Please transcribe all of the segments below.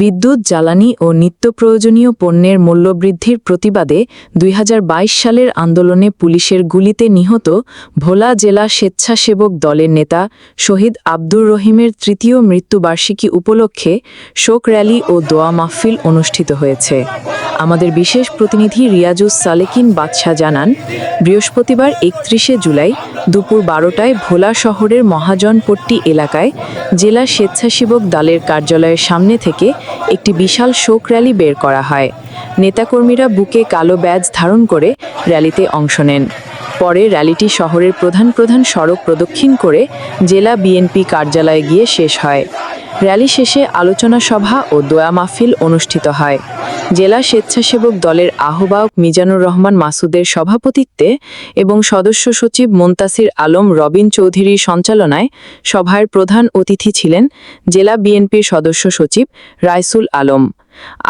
বিদ্যুৎ, জ্বালানি ও নিত্য প্রয়োজনীয় পণ্যের মূল্যবৃদ্ধির প্রতিবাদে দুই হাজার বাইশ সালের আন্দোলনে পুলিশের গুলিতে নিহত ভোলা জেলা স্বেচ্ছাসেবক দলের নেতা শহীদ আব্দুর রহিমের তৃতীয় মৃত্যুবার্ষিকী উপলক্ষে শোক র্যালি ও দোয়া মাহফিল অনুষ্ঠিত হয়েছে। আমাদের বিশেষ প্রতিনিধি রিয়াজুস সালেকিন বাদশাহ জানান, বৃহস্পতিবার একত্রিশে জুলাই দুপুর বারোটায় ভোলা শহরের মহাজনপট্টি এলাকায় জেলা স্বেচ্ছাসেবক দলের কার্যালয়ের সামনে থেকে একটি বিশাল শোক র্যালি বের করা হয়। নেতাকর্মীরা বুকে কালো ব্যাজ ধারণ করে র্যালিতে অংশ নেন। পরে র্যালিটি শহরের প্রধান প্রধান সড়ক প্রদক্ষিণ করে জেলা বিএনপি কার্যালয়ে গিয়ে শেষ হয়। র্যালি শেষে আলোচনা সভা ও দোয়া মাহফিল অনুষ্ঠিত হয়। জেলা স্বেচ্ছাসেবক দলের আহ্বায়ক মিজানুর রহমান মাসুদের সভাপতিত্বে এবং সদস্য সচিব মোন্তাসির আলম রবিন চৌধুরীর সঞ্চালনায় সভার প্রধান অতিথি ছিলেন জেলা বিএনপির সদস্য সচিব রাইসুল আলম।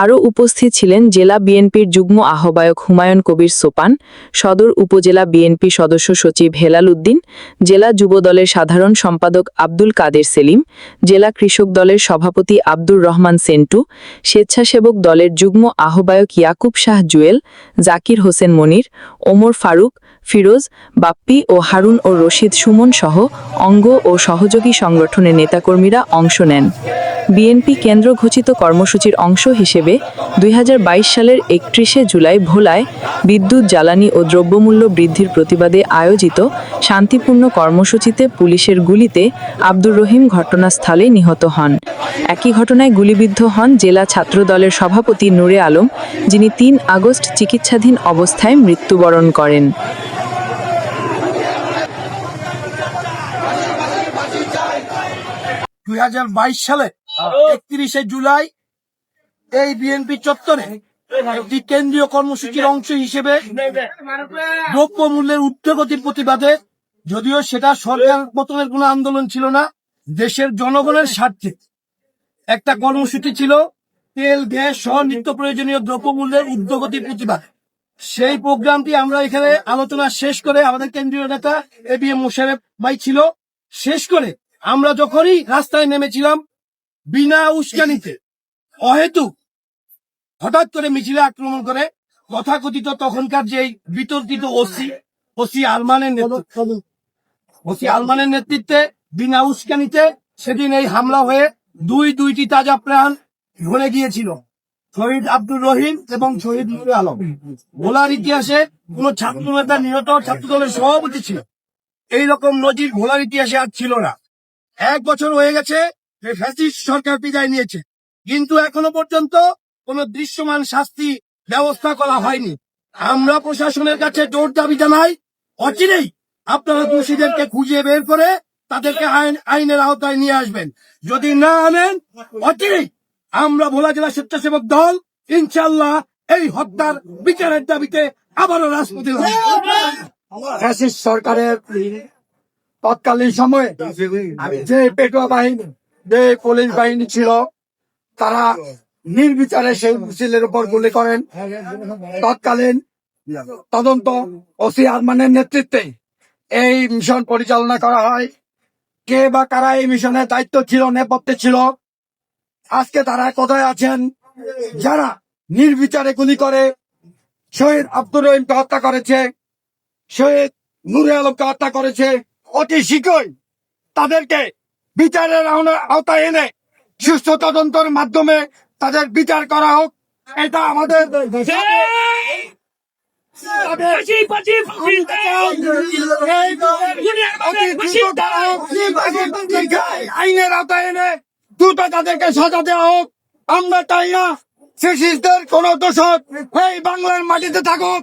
আরও উপস্থিত ছিলেন জেলা বিএনপির যুগ্ম আহ্বায়ক হুমায়ুন কবির সোপান, সদর উপজেলা বিএনপি সদস্য সচিব হেলাল উদ্দিন, জেলা যুব দলের সাধারণ সম্পাদক আব্দুল কাদের সেলিম, জেলা কৃষক দলের সভাপতি আব্দুর রহমান সেন্টু, স্বেচ্ছাসেবক দলের যুগ্ম আহ্বায়ক ইয়াকুব শাহ জুয়েল, জাকির হোসেন মনির, ওমর ফারুক ফিরোজ, বাপ্পি ও হারুন ও রশিদ সুমন সহ অঙ্গ ও সহযোগী সংগঠনের নেতাকর্মীরা অংশ নেন। বিএনপি কেন্দ্র ঘোষিত কর্মসূচির অংশ হিসেবে দুই হাজার বাইশ সালের একত্রিশে জুলাই ভোলায় বিদ্যুৎ, জ্বালানি ও দ্রব্যমূল্য বৃদ্ধির প্রতিবাদে আয়োজিত শান্তিপূর্ণ কর্মসূচিতে পুলিশের গুলিতে আব্দুর রহিম ঘটনাস্থলে নিহত হন। একই ঘটনায় গুলিবিদ্ধ হন জেলা ছাত্রদলের সভাপতি নূরে আলম, যিনি তিন আগস্ট চিকিৎসাধীন অবস্থায় মৃত্যুবরণ করেন। দুই হাজার বাইশ সালে, একত্রিশে জুলাই, এই বিএনপি চত্বরে একটি কেন্দ্রীয় কর্মসূচির অংশ হিসেবে দ্রব্য মূল্যের ঊর্ধ্বগতির প্রতিবাদে, যদিও সেটা সরকার পতনের কোনো আন্দোলন ছিল না, দেশের জনগণের স্বার্থে। একটা কর্মসূচি ছিল তেল, গ্যাস সহ নিত্য প্রয়োজনীয় দ্রব্য মূল্যের ঊর্ধ্বগতির প্রতিবাদ। সেই প্রোগ্রামটি আমরা এখানে আলোচনা শেষ করে আমাদের কেন্দ্রীয় নেতা এ বি এম মোশারেফ ভাই ছিল। শেষ করে আমরা যখনই রাস্তায় নেমেছিলাম বিনা উস্কানিতে, অহেতুক, হঠাৎ করে মিছিলে আক্রমণ করে, তথাকথিত তখনকার যে বিতর্কিত ওসি ওসি আলমানের নেতৃত্ব ওসি আলমানের নেতৃত্বে বিনা উস্কানিতে সেদিন এই হামলা হয়ে দুই দুইটি তাজা প্রাণ ঝরে গিয়েছিল। শহীদ আব্দুর রহিম এবং শহীদ নুরে আলম। ভোলার ইতিহাসে কোন ছাত্র নেতা নিহত ছাত্র দলের সভাপতি ছিল। এইরকম নজির ভোলার ইতিহাসে আর ছিল না। এক বছর হয়ে গেছে ফ্যাসিস্ট সরকার বিদায় নিয়েছে। কিন্তু এখনও পর্যন্ত কোন দৃশ্যমান শাস্তি ব্যবস্থা করা হয়নি। আমরা প্রশাসনের কাছে জোর দাবি জানাই, অচিরেই আপনারা দোষীদেরকে খুঁজে বের করে তাদেরকে আইন, আইনের আওতায় নিয়ে আসবেন। যদি না আনেন, অচিরেই আমরা ভোলা জেলা স্বেচ্ছাসেবক দল ইনশাল্লাহ এই হত্যার বিচারের দাবিতে আবারও রাজপথে। সরকারের তৎকালীন সময়ে আমি যে পেটোয়া বাহিনী যে পুলিশ বাহিনী ছিল তারা নির্বিচারে সেই মিছিলের উপর গুলি করেন। তৎকালীন তদন্ত ওসি আরমানের নেতৃত্বে এই মিশন পরিচালনা করা হয়। কে বা কারা এই মিশনের দায়িত্ব ছিল নেপথ্যে ছিল আজকে তারা কোথায় আছেন যারা নির্বিচারে গুলি করে শহীদ আব্দুর রহিমকে হত্যা করেছে শহীদ নুরে আলমকে হত্যা করেছে অতি শীঘ্রই তাদেরকে বিচারের আওতায় এনে সুস্থ তদন্তের মাধ্যমে তাদের বিচার করা হোক। এটা আমাদের আইনের আওতায় এনে দ্রুত তাদেরকে সাজা দেওয়া হোক। আমরা চাই না ফেসিসদের কোন দোষক এই বাংলার মাটিতে থাকুক।